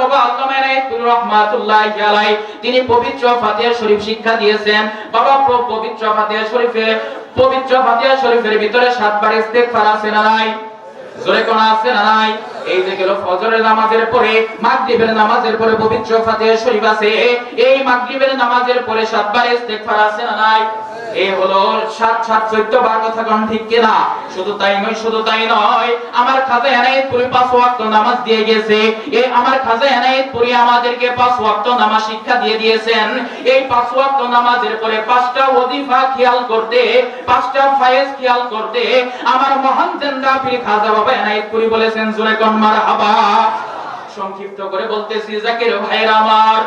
বাবা আল্লামা রহমাতুল্লাহি তিনি পবিত্র ফাতিহা শরীফ শিক্ষা দিয়েছেন। বাবা পবিত্র ফাতিহা শরীফে, পবিত্র ফাতিহা শরীফের ভিতরে সাতবার ইস্তেগফার আছে না নাই? জোরে কোন আছে না নাই? এই যে গেল ফজরের নামাজের পরে, মাগরিবের নামাজের পরে পবিত্র ফাতিহা শরীফ আছে। এই মাগরিবের নামাজের পরে সাতবার ইস্তেগফার আছে না নাই? এই হলো সাত সাত বার কথা ঠিক কিনা? শুধু তাই নয়, শুধু তাই নয়, আমার খাজা পাঁচ ওয়াক্ত নামাজ দিয়ে গেছে। এই আমার খাজা আমাদেরকে পাঁচ ওয়াক্ত নামাজ শিক্ষা দিয়ে দিয়েছেন। এই পাঁচ ওয়াক্ত নামাজের পরে পাঁচটা ওজিফা খেয়াল করতে, পাঁচটা ফায়েজ খেয়াল করতে আমার মহান জেন্দা পীর খাজা বাবা বলেছেন, জোরে মারহাবা? সংক্ষিপ্ত করে বলতেছি, জাকির ভাইরা আমার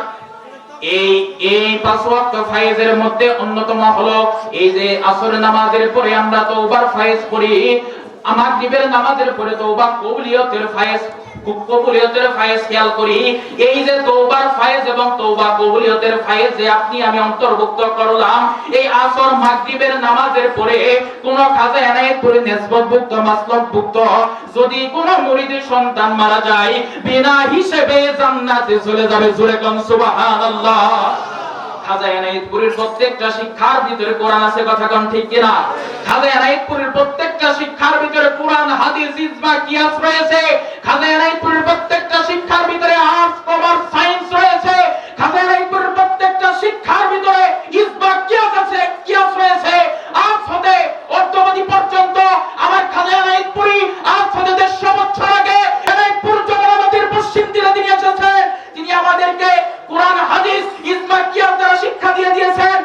এই এই পাঁচ ওয়াক্ত ফাইজের মধ্যে অন্যতম হলো এই যে আসর নামাজের পরে আমরা তওবার ফাইজ করি, আমার দিবের নামাজের পরে তো তওবা কবুলিয়তের ফায়েজ কবুলিয়তের ফায়েজ খেয়াল করি। এই যে ফায়েজ এবং কবুলিয়তের ফায়েজ যে আপনি আমি অন্তর্ভুক্ত করলাম, এই আসর মাগরিবের নামাজের পরে কোন নেসবতভুক্ত মাসলকভুক্ত যদি কোন সন্তান মারা যায়, বিনা হিসেবে জান্নাতে চলে যাবে। জোরে কোন, সুবহানাল্লাহ। খাজা এনায়েতপুরের প্রত্যেকটা শিক্ষার ভিতরে কোরআন আছে, কথা কোন ঠিক কিনা? খাজা এনায়েতপুরের প্রত্যেকটা শিক্ষার ভিতরে কোরআন, হাদিস, ইজমা, কিয়াস রয়েছে। খাজা এনায়েতপুরের প্রত্যেকটা শিক্ষার ভিতরে আর্টস কমার্স সায়েন্স রয়েছে। খাজা এনায়েতপুরের প্রত্যেকটা শিক্ষার ভিতরে ইজমা, কিয়াস আছে, কিয়াস রয়েছে। আজ হতে অর্থবাদী পর্যন্ত আমার খাজা এনায়েতপুরি আজ হতে দেড়শো বছর আগে এনায়েতপুর যমুনা নদীর পশ্চিম তীরে তিনি এসেছেন। তিনি আমাদেরকে কোরআন, হাদিস, ইজমা, কিয়াস দ্বারা শিক্ষা দিয়ে দিয়েছেন।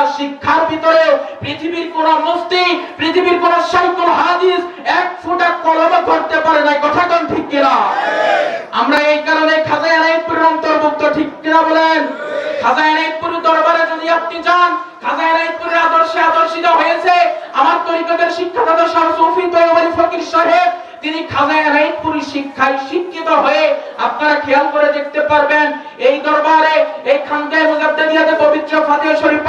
পীরের শিক্ষার ভিতরে পৃথিবীর কোন মুফতি, পৃথিবীর কোন সাইকুল হাদিস এক ফুটা কলম করতে পারে না কথা কোন ঠিক কিনা? আমরা এই কারণে খাজা এনায়েতপুরের অন্তর্ভুক্ত, ঠিক কিনা বলেন? খাজা এনায়েতপুর দরবারে যদি আপনি যান খাজা এনায়েতপুরের আদর্শে আদর্শিত হয়েছে। আমার তরিকতের শিক্ষাদাতা শাহ সুফি তৈয়ব ফকির সাহেব, তিনি খাজা এনায়েতপুরি শিক্ষায় শিক্ষিত হয়ে আপনারা খেয়াল করে দেখতে পারবেন, এই দরবারে, এই খানকায় মুজাদ্দিদিয়াতে পবিত্র ফাতিহা শরীফ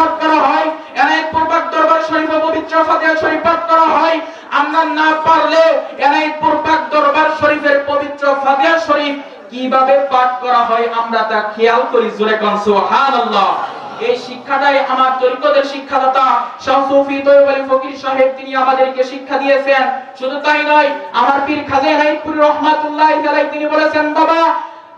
কীভাবে পাঠ করা হয় আমরা তা খেয়াল করি, জোরে কোন, সুবহানাল্লাহ। এই শিক্ষাটাই আমার তরিকতের শিক্ষাদাতা, শাহ সুফি আলী ফকির সাহেব, তিনি আমাদেরকে শিক্ষা দিয়েছেন। শুধু তাই নয়, আমার পীর খাজা এনায়েতপুর রহমাতুল্লাহি আলাইহি, তিনি বলেছেন, বাবা,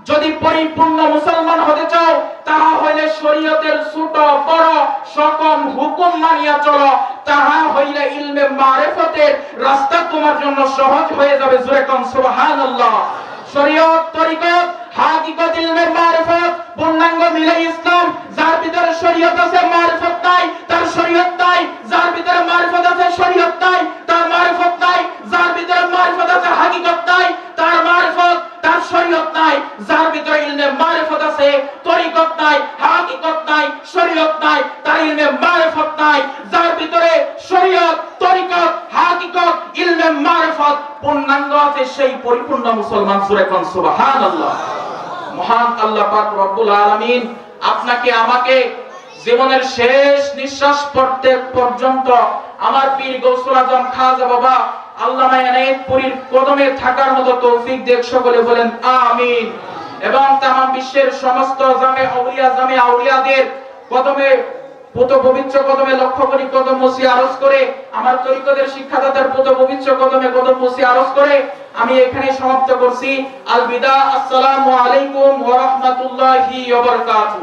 যদি পরিপূর্ণ মুসলমান হতে চাও, তাহা হইলে শরীয়তের ছোট, বড় সকম হুকুম মানিয়া চলো। তাহা হইলে ইলমে মারিফতের রাস্তা তোমার জন্য সহজ হয়ে যাবে। জোরে সুবহানাল্লাহ। শরীয়ত, তরিকত, হাকিকত ইলমে মারিফত, পূর্ণাঙ্গ মিলে ইসলাম, যার ভিতরে শরীয়ত আছে, মারিফত নাই, তার শরীয়ত নাই, যার ভিতরে মারিফত আছে, শরীয়ত নাই, তার মারিফত নাই, যার ভিতরে মারিফত আছে, হাকিকত নাই, তার মারিফত, তার শরীয়ত নাই, যার ভিতরে ইলমে মারিফত আছে, তরিকত নাই, হাকিকত নাই, শরীয়ত নাই, তার ইলমে মারিফত নাই, যার ভিতরে শরীয়ত, তরিকত, হাকিকত, ইলমে মারিফত, পূর্ণাঙ্গ সেই পরিপূর্ণ মুসলমান সূরা কোন, সুবহানাল্লাহ। মহান আল্লাহ পাক রব্বুল আলামিন আপনাকে, আমাকে জীবনের শেষ নিঃশ্বাস পড়তে পর্যন্ত আমার পীর গৌসুল আজম খাজা বাবা কদমে থাকার মতো তৌফিক বলেন, আমিন। এবং বিশ্বের সমস্ত জামে আউলিয়া, জামে আউলিয়াদের কদমে, পুত পবিত্র কদমে কদম আরজ করে, আমার তরিকদের শিক্ষাদাতার পুত পবিত্র কদমে কদম মুসি আরজ করে আমি এখানে সমাপ্ত করছি। আলবিদা আসসালামু আলাইকুম ওয়া রাহমাতুল্লাহি ওয়া বারাকাতুহু।